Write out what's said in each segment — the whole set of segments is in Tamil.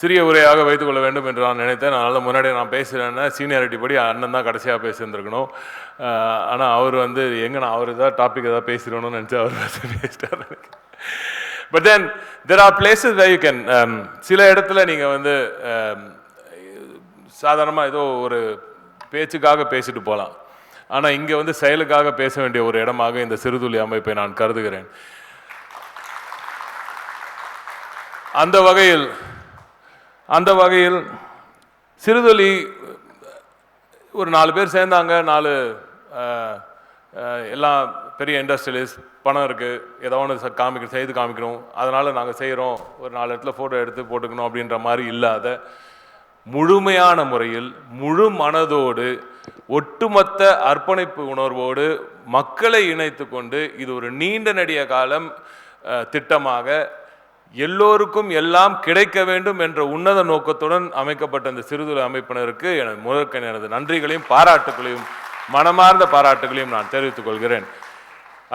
சிறிய உரையாக வைத்துக்கொள்ள வேண்டும் என்று நான் நினைத்தேன். அதனால் முன்னாடியே நான் பேசுகிறேன்னா சீனியாரிட்டி படி அண்ணன் தான் கடைசியாக பேசியிருந்திருக்கணும். ஆனால் அவர் வந்து எங்கே நான் அவர் ஏதாவது டாபிக் ஏதாவது பேசிடணும்னு நினச்சி அவர் பேசிட்டார். But then there are places where you can சில இடத்துல நீங்கள் வந்து um, சாதாரணமாக ஏதோ ஒரு பேச்சுக்காக பேசிட்டு போகலாம் ஆனால் இங்கே வந்து செயலுக்காக பேச வேண்டிய ஒரு இடமாக இந்த சிறுதுளி அமைப்பை நான் கருதுகிறேன். அந்த வகையில் அந்த வகையில் சிறுதொலி ஒரு நாலு பேர் சேர்ந்தாங்க நாலு எல்லாம் பெரிய இண்டஸ்ட்ரியலிஸ்ட் பணம் இருக்குது ஏதோ ஒன்று காமிக்க செய்து காமிக்கணும் அதனால் நாங்கள் செய்கிறோம் ஒரு நாலு இடத்துல ஃபோட்டோ எடுத்து போட்டுக்கணும் அப்படின்ற மாதிரி இல்லாத முழுமையான முறையில் முழு மனதோடு ஒட்டுமொத்த அர்ப்பணிப்பு உணர்வோடு மக்களை இணைத்து கொண்டு இது ஒரு நீண்ட நெடிய காலம் திட்டமாக எல்லோருக்கும் எல்லாம் கிடைக்க வேண்டும் என்ற உன்னத நோக்கத்துடன் அமைக்கப்பட்ட இந்த சிறுதுளை அமைப்பினருக்கு எனது முதற்க எனது நன்றிகளையும் பாராட்டுகளையும் மனமார்ந்த பாராட்டுகளையும் நான் தெரிவித்துக் கொள்கிறேன்.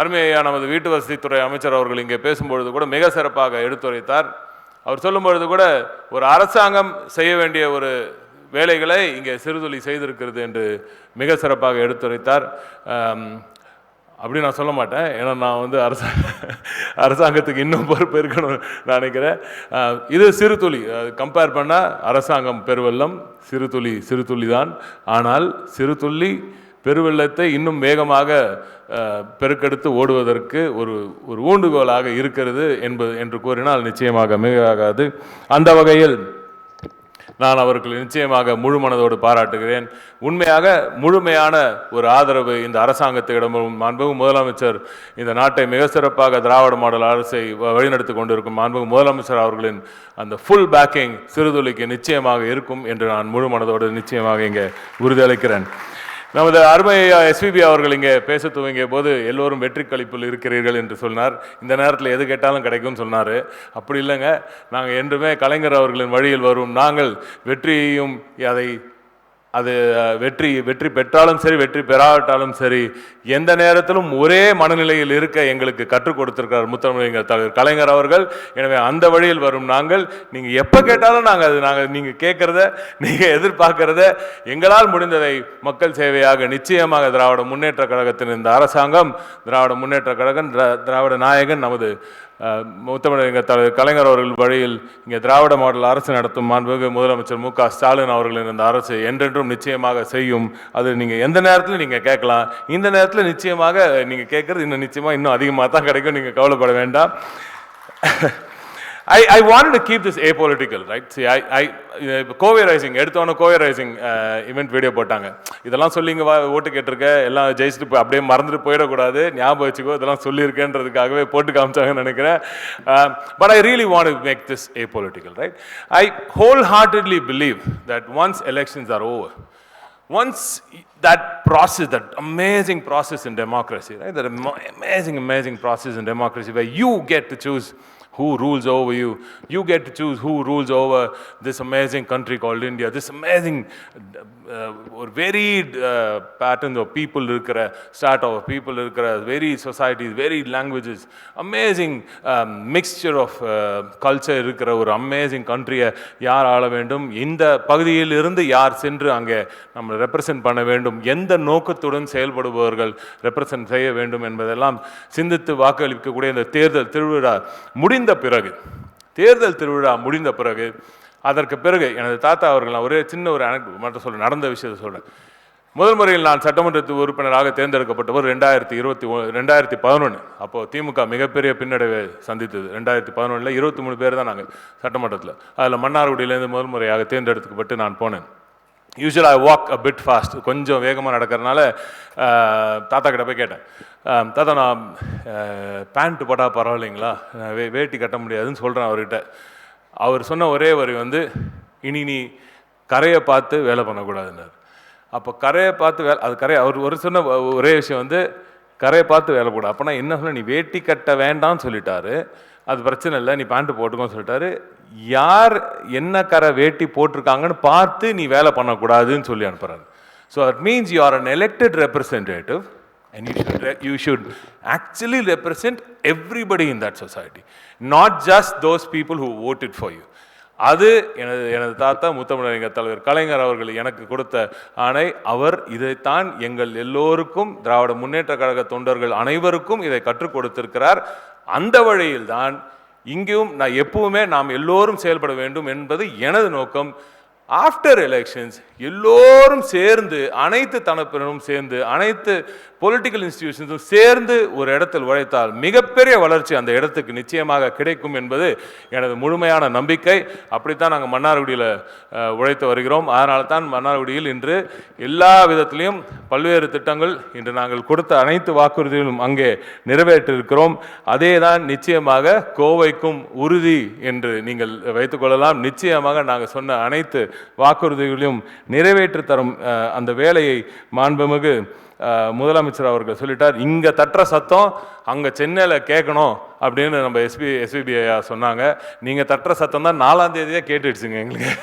அருமையா நமது வீட்டு வசதித்துறை அமைச்சர் அவர்கள் இங்கே பேசும்பொழுது கூட மிக சிறப்பாக எடுத்துரைத்தார். அவர் சொல்லும்பொழுது கூட ஒரு அரசாங்கம் செய்ய வேண்டிய ஒரு வேலைகளை இங்கே சிறுதுளி செய்திருக்கிறது என்று மிக சிறப்பாக எடுத்துரைத்தார். அப்படி நான் சொல்ல மாட்டேன். ஏன்னா நான் வந்து அரசாங்க அரசாங்கத்துக்கு இன்னும் பொறுப்பு இருக்கணும்னு நினைக்கிறேன். இது சிறுதுளி கம்பேர் பண்ணால் அரசாங்கம் பெருவெள்ளம் சிறுதுளி சிறுதுளி தான் ஆனால் சிறுதுள்ளி பெருவெள்ளத்தை இன்னும் வேகமாக பெருக்கெடுத்து ஓடுவதற்கு ஒரு ஒரு ஊண்டுகோலாக இருக்கிறது என்பது என்று கூறினால் நிச்சயமாக மிகாது அந்த வகையில் நான் அவர்கள் நிச்சயமாக முழு மனதோடு பாராட்டுகிறேன். உண்மையாக முழுமையான ஒரு ஆதரவு இந்த அரசாங்கத்திடமும் மாண்பு முதலமைச்சர் இந்த நாட்டை மிக சிறப்பாக திராவிட மாடல் அரசை வழிநடத்தி கொண்டிருக்கும் மாண்பு முதலமைச்சர் அவர்களின் அந்த ஃபுல் பேக்கிங் சிறுதுளிக்கு நிச்சயமாக இருக்கும் என்று நான் முழு மனதோடு நிச்சயமாக இங்கே உறுதியளிக்கிறேன். நமது அருமை எஸ்பிபி அவர்கள் இங்கே பேச துவங்கிய போது எல்லோரும் வெற்றி கழிப்பில் இருக்கிறீர்கள் என்று சொன்னார். இந்த நேரத்தில் எது கேட்டாலும் கிடைக்கும்னு சொன்னார். அப்படி இல்லைங்க. நாங்கள் என்றுமே கலைஞர் அவர்களின் வழியில் வரும் நாங்கள் வெற்றியையும் அதை அது வெற்றி வெற்றி பெற்றாலும் சரி வெற்றி பெறாவிட்டாலும் சரி எந்த நேரத்திலும் ஒரே மனநிலையில் இருக்க எங்களுக்கு கற்றுக் கொடுத்திருக்கிறார் முத்தமிழர் தலைவர் கலைஞர் அவர்கள். எனவே அந்த வழியில் வரும் நாங்கள். நீங்கள் எப்போ கேட்டாலும் நாங்கள் அது நாங்கள் நீங்கள் கேட்குறத நீங்கள் எதிர்பார்க்கிறத எங்களால் முடிந்ததை மக்கள் சேவையாக நிச்சயமாக திராவிட முன்னேற்ற கழகத்தின் இந்த அரசாங்கம் திராவிட முன்னேற்ற கழகம் திராவிட நாயகன் நமது முத்தமிழ் எங்கள் தலைவர் கலைஞர் அவர்கள் வழியில் இங்கே திராவிட மாடல் அரசு நடத்தும் மாண்புமிகு முதலமைச்சர் மு க ஸ்டாலின் அவர்களின் இந்த அரசு என்றென்றும் நிச்சயமாக செய்யும். அது நீங்கள் எந்த நேரத்தில் நீங்கள் கேட்கலாம். இந்த நேரத்தில் நிச்சயமாக நீங்கள் கேட்குறது இன்னும் நிச்சயமாக இன்னும் அதிகமாக தான் கிடைக்கும். நீங்கள் கவலைப்பட வேண்டாம். I, I wanted to keep this apolitical, right? See, I, I Kovai rising எடுத்தோன்னே கோவே ரைசிங் இவெண்ட் வீடியோ போட்டாங்க இதெல்லாம் சொல்லிங்க வா ஓட்டு கேட்டிருக்க எல்லாம் ஜெயிச்சுட்டு அப்படியே மறந்துட்டு போயிடக்கூடாது ஞாபகம் வச்சுக்கோ இதெல்லாம் சொல்லியிருக்கேன்றதுக்காகவே போட்டு காமிச்சாங்கன்னு நினைக்கிறேன் but I really want to make this a political right I wholeheartedly believe that once elections are over once that process that amazing process in democracy, right That amazing, amazing process in democracy where you get to choose who rules over you. You get to choose who rules over this amazing country called India, this amazing, uh, or varied uh, pattern of people இருக்கிற start of people இருக்கிற varied societies, varied languages, amazing um, mixture of uh, culture இருக்கிற ஒரு amazing country-ய யார் ஆள வேண்டும் இந்த பகுதியில் இருந்து யார் சென்று அங்கே நம்ம ரெப்ரசன்ட் பண்ண வேண்டும் எந்த நோக்கத்துடன் செயல்படுபவர்கள் ரெப்ரசன்ட் செய்ய வேண்டும் என்பதெல்லாம் சிந்தித்து வாக்களிக்கக்கூடிய இந்த தேர்தல் திருவிழா முடிந்த பிறகு தேர்தல் திருவிழா முடிந்த பிறகு அதற்கு பிறகு எனது தாத்தா அவர்கள் நான் ஒரே சின்ன ஒரு அனெக்ட் மட்டும் சொல்ல நடந்த விஷயத்தை சொல்றேன். முதல் முறையில் நான் சட்டமன்றத்து உறுப்பினராக தேர்ந்தெடுக்கப்பட்டவர் ரெண்டாயிரத்தி இருபத்தி ரெண்டாயிரத்தி பதினொன்று அப்போது திமுக மிகப்பெரிய பின்னடைவை சந்தித்தது. ரெண்டாயிரத்தி பதினொன்றில் இருபத்தி மூணு பேர் தான் நாங்கள் சட்டமன்றத்தில். அதில் மன்னார்குடியிலேருந்து முதல் முறையாக தேர்ந்தெடுக்கப்பட்டு நான் போனேன். யூஸ்வலாக I walk a bit fast கொஞ்சம் வேகமாக நடக்கிறதுனால தாத்தா கிட்ட போய் கேட்டேன். தாத்தா நான் பேண்ட்டு போட்டால் பரவாயில்லைங்களா? நான் வே வேட்டி கட்ட முடியாதுன்னு சொல்கிறேன் அவர்கிட்ட. அவர் சொன்ன ஒரே வரி வந்து இனி நீ கரையை பார்த்து வேலை பண்ணக்கூடாதுன்னார். அப்போ கரையை பார்த்து வேலை அது கரையை அவர் ஒரு சொன்ன ஒரே விஷயம் வந்து கரையை பார்த்து வேலை போட. அப்போனா என்ன சொன்ன நீ வேட்டி கட்ட வேண்டாம்னு சொல்லிட்டாரு. அது பிரச்சனை இல்லை நீ பேண்ட்டு போட்டுக்கோன்னு சொல்லிட்டாரு. யார் என்ன கரை வேட்டி போட்டிருக்காங்கன்னு பார்த்து நீ வேலை பண்ணக்கூடாதுன்னு சொல்லி அனுப்புகிறாரு so that means you are an elected representative and you should re- you should actually represent everybody in that society not just those people who voted for you. அது எனது எனது தாத்தா முத்தமிழறிஞர் தலைவர் கலைஞர் அவர்கள் எனக்கு கொடுத்த ஆணை. அவர் இதைத்தான் எங்கள் எல்லோருக்கும் திராவிட முன்னேற்ற கழக தொண்டர்கள் அனைவருக்கும் இதை கற்றுக் கொடுத்திருக்கிறார். அந்த வழியில்தான் இங்கேயும் நான் எப்பவுமே நாம் எல்லோரும் செயல்பட வேண்டும் என்பது எனது நோக்கம். ஆஃப்டர் எலெக்ஷன்ஸ் எல்லோரும் சேர்ந்து அனைத்து தனப்பினரும் சேர்ந்து அனைத்து பொலிட்டிக்கல் இன்ஸ்டிடியூஷன்ஸும் சேர்ந்து ஒரு இடத்தில் உழைத்தால் மிகப்பெரிய வளர்ச்சி அந்த இடத்துக்கு நிச்சயமாக கிடைக்கும் என்பது எனது முழுமையான நம்பிக்கை. அப்படித்தான் நாங்கள் மன்னார்குடியில் உழைத்து வருகிறோம். அதனால தான் மன்னார்குடியில் இன்று எல்லா விதத்திலையும் பல்வேறு திட்டங்கள் இன்று நாங்கள் கொடுத்த அனைத்து வாக்குறுதிகளும் அங்கே நிறைவேற்றிருக்கிறோம். அதே தான் நிச்சயமாக கோவைக்கும் உறுதி என்று நீங்கள் வைத்துக்கொள்ளலாம் நிச்சயமாக நாங்கள் சொன்ன அனைத்து வாக்குறுதிகளையும் நிறைவேற்றி தரும் அந்த வேலையை மாண்புமிகு முதலமைச்சர் அவர்கள் சொல்லிட்டார். இங்கே தட்டுற சத்தம் அங்கே சென்னையில் கேட்கணும் அப்படின்னு நம்ம எஸ்பி எஸ்பிபிஐயா சொன்னாங்க. நீங்கள் தட்டுற சத்தம் தான் நாலாம் தேதியாக கேட்டுடுச்சுங்க எங்களுக்கு.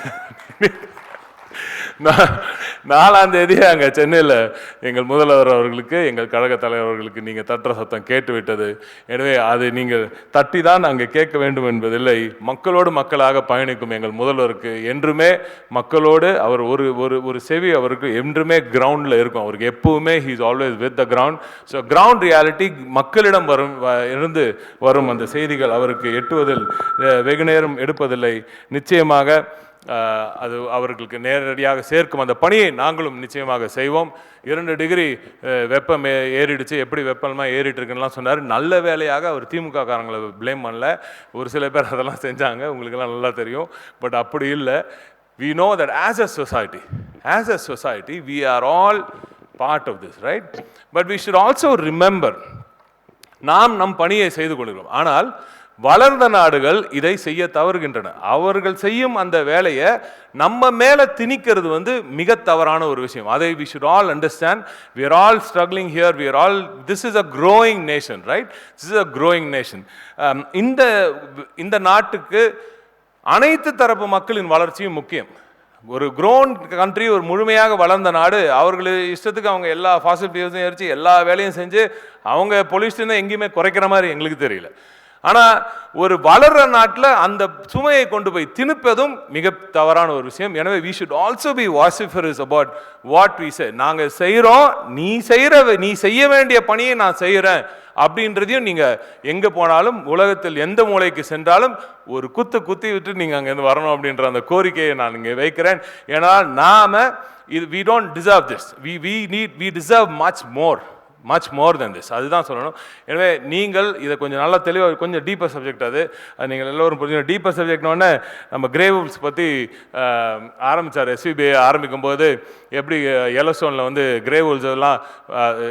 நாலாம் தேதி அங்கே சென்னையில் எங்கள் முதல்வர் அவர்களுக்கு எங்கள் கழக தலைவர்களுக்கு நீங்கள் தட்டுற சத்தம் கேட்டு விட்டது எனவே அது நீங்கள் தட்டி தான் அங்கே கேட்க வேண்டும் என்பதில்லை. மக்களோடு மக்களாக பயணிக்கும் எங்கள் முதல்வருக்கு என்றுமே மக்களோடு அவர் ஒரு ஒரு ஒரு செவி அவருக்கு என்றுமே கிரவுண்டில் இருக்கும். அவருக்கு எப்பவுமே he's always with the ground so ground reality மக்களிடம் வரும் வ- இருந்து வரும் அந்த செய்திகள் அவருக்கு எட்டுவதில் வெகு நேரம் எடுப்பதில்லை. நிச்சயமாக அது அவர்களுக்கு நேரடியாக சேர்க்கும் அந்த பணியை நாங்களும் நிச்சயமாக செய்வோம். இரண்டு டிகிரி வெப்பம் ஏறிடுச்சு. எப்படி வெப்பமாக ஏறிட்டுருக்குன்னுலாம் சொன்னார். நல்ல வேலையாக அவர் திமுக காரங்களை ப்ளேம் பண்ணல. ஒரு சில பேர் அதெல்லாம் செஞ்சாங்க. உங்களுக்கெல்லாம் நல்லா தெரியும். பட் அப்படி இல்லை. We know that as a society as a society we are all part of this right but we should also remember நாம் நம் பணியை செய்து கொள்கிறோம். ஆனால் வளர்ந்த நாடுகள் இதை செய்ய தவறுகின்றன. அவர்கள் செய்யும் அந்த வேலையை நம்ம மேலே திணிக்கிறது வந்து மிக தவறான ஒரு விஷயம். அதை we should all understand we are all struggling here we are all this is a growing nation right this is a growing nation இந்த இந்த நாட்டுக்கு அனைத்து தரப்பு மக்களின் வளர்ச்சியும் முக்கியம். ஒரு க்ரோன் கண்ட்ரி ஒரு முழுமையாக வளர்ந்த நாடு அவர்கள் இஷ்டத்துக்கு அவங்க எல்லா ஃபாசில் ஃபியூஸையும் எரிச்சு எல்லா வேலையும் செஞ்சு அவங்க பொல்யூஷனை எங்கேயுமே குறைக்கிற மாதிரி எங்களுக்கு தெரியல. ஆனால் ஒரு வளர்ற நாட்டில் அந்த சுமையை கொண்டு போய் திணிப்பதும் மிக தவறான ஒரு விஷயம். எனவே we should also be vociferous about what we say நாங்கள் செய்கிறோம் நீ செய்கிற நீ செய்ய வேண்டிய பணியை நான் செய்கிறேன் அப்படின்றதையும் நீங்கள் எங்கே போனாலும் உலகத்தில் எந்த மூலைக்கு சென்றாலும் ஒரு குத்து குத்தி விட்டு நீங்கள் அங்கேருந்து வரணும் அப்படின்ற அந்த கோரிக்கையை நான் இங்கே வைக்கிறேன். ஏன்னா நாம் இது we don't deserve this we we need we deserve much more much more then this அதுதான் சொல்லணும். எனவே நீங்கள் இதை கொஞ்சம் நல்லா தெளிவாக கொஞ்சம் டீப்பர் சப்ஜெக்ட் அது. அது நீங்கள் எல்லோரும் புரிஞ்சுக்கணும். டீப்பர் சப்ஜெக்ட்னோடனே நம்ம கிரேவல்ஸ் பற்றி ஆரம்பித்தார் எஸ்விபி ஆரம்பிக்கும் போது எப்படி எலோஸ்டோனில் வந்து கிரேவல்ஸ் எல்லாம்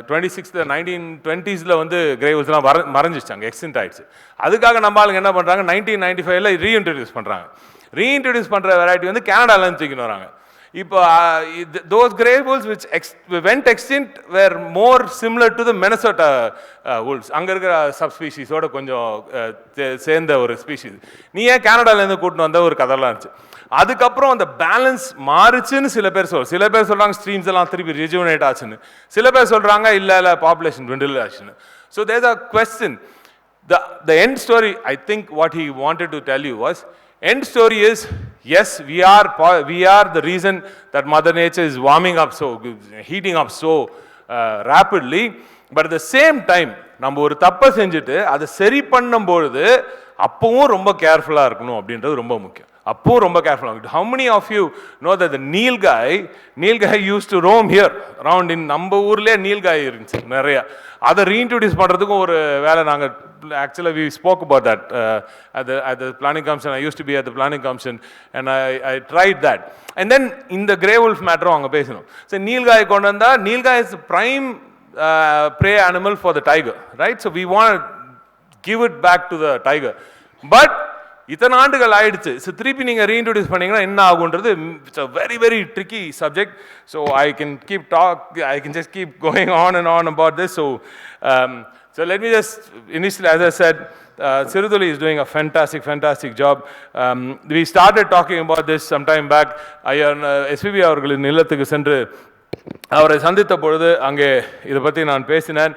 டுவெண்ட்டி சிக்ஸ்த் நைன்டீன் டுவெண்ட்டீஸில் வந்து கிரேவல்ஸ்லாம் வர மறைஞ்சிச்சாங்க எக்ஸ்டென்ட் ஆகிடுச்சு அதுக்காக நம்ம ஆளுங்க என்ன பண்ணுறாங்க நைன்டீன் நைன்டி ஃபைவ்ல ரீஇன்ட்ரடியூஸ் பண்ணுறாங்க ரீஇன்ட்ரடியூஸ் பண்ணுற வெரைட்டி வந்து கேனடாலேருந்து தூக்கின்னு வராங்க. இப்போ those grey which ex went extinct were more similar to the the Minnesota uh, அங்கே இருக்கிற சப்ஸ்பீஷீஸோட கொஞ்சம் சேர்ந்த ஒரு ஸ்பீஷீஸ் நீ ஏன் கேனடாலேருந்து கூட்டின்னு வந்த ஒரு கதைலாம் இருந்துச்சு. அதுக்கப்புறம் அந்த பேலன்ஸ் மாறுச்சுன்னு சில பேர் சொல் சில பேர் சொல்கிறாங்க ஸ்ட்ரீம்ஸ் எல்லாம் திருப்பி ரிஜுவனேட் ஆச்சுன்னு. சில பேர் சொல்கிறாங்க இல்லை இல்லை பாப்புலேஷன் dwindle ஆச்சுன்னு. So there's a question the the end story I think what he wanted to tell you was end story is yes we are we are the reason that mother nature is warming up so heating up so uh, rapidly but at the same time நம்ம ஒரு தப்பை செஞ்சுட்டு அதை சரி பண்ணும் பொழுது அப்பவும் ரொம்ப கேர்ஃபுல்லாக இருக்கணும் அப்படின்றது ரொம்ப முக்கியம் அப்போ ரொம்ப கேர்ஃபுல்லாக how how many of you know the nilgai nilgai used to roam here around in நம்ம ஊர்லேயே நீல் காய் இருந்துச்சு நிறையா. அதை ரீஇன்ட்ரடியூஸ் பண்ணுறதுக்கும் ஒரு வேலை நாங்கள் ஆக்சுவலாக வி ஸ்போக் அபவுட் தட் அது அது planning the I used to be at planning at and I I tried that and then இந்த கிரே உல்ஃப் மேட்டரும் அங்கே பேசணும். ஸோ நீல்காய் கொண்டு வந்தால் nilgai is prime prey animal for the tiger right so we want give it back to the tiger but இத்தனை ஆண்டுகள் ஆயிடுச்சு ஸோ திருப்பி நீங்கள் ரீஇன்ட்ரடியூஸ் பண்ணீங்கன்னா என்ன ஆகுன்றது it's a very very tricky subject so I can keep talk I can just keep going on and on about this so so let me just initial as a said uh, Siruduli is doing a fantastic, fantastic job. Um, we started talking about this some time back. SPB அவர்களின் இல்லத்துக்கு சென்று அவரை சந்தித்த பொழுது அங்கே இதை பற்றி நான் பேசினேன்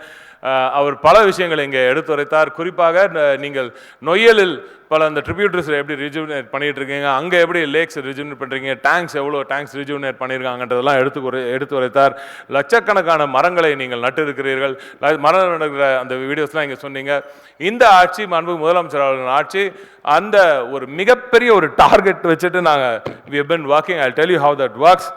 அவர் பல விஷயங்களை இங்கே எடுத்துரைத்தார் குறிப்பாக நீங்கள் நொய்யலில் பல அந்த ட்ரிபியூட்டர்ஸ் எப்படி ரிஜுவினேட் பண்ணிகிட்டு இருக்கீங்க அங்கே எப்படி லேக்ஸ் ரிஜுவினேட் பண்ணுறீங்க டேங்க்ஸ் எவ்வளோ டேங்க்ஸ் ரிஜுவினேட் பண்ணியிருக்காங்கன்றதெல்லாம் எடுத்து குறை எடுத்து உரைத்தார். லட்சக்கணக்கான மரங்களை நீங்கள் நட்டிருக்கிறீர்கள். மரம் நடக்கிற அந்த வீடியோஸ்லாம் இங்கே சொன்னீங்க. இந்த ஆட்சி அன்பு முதலமைச்சர் அவர்களின் ஆட்சி அந்த ஒரு மிகப்பெரிய ஒரு டார்கெட் வச்சுட்டு நாங்கள் we been walking I tell you how that works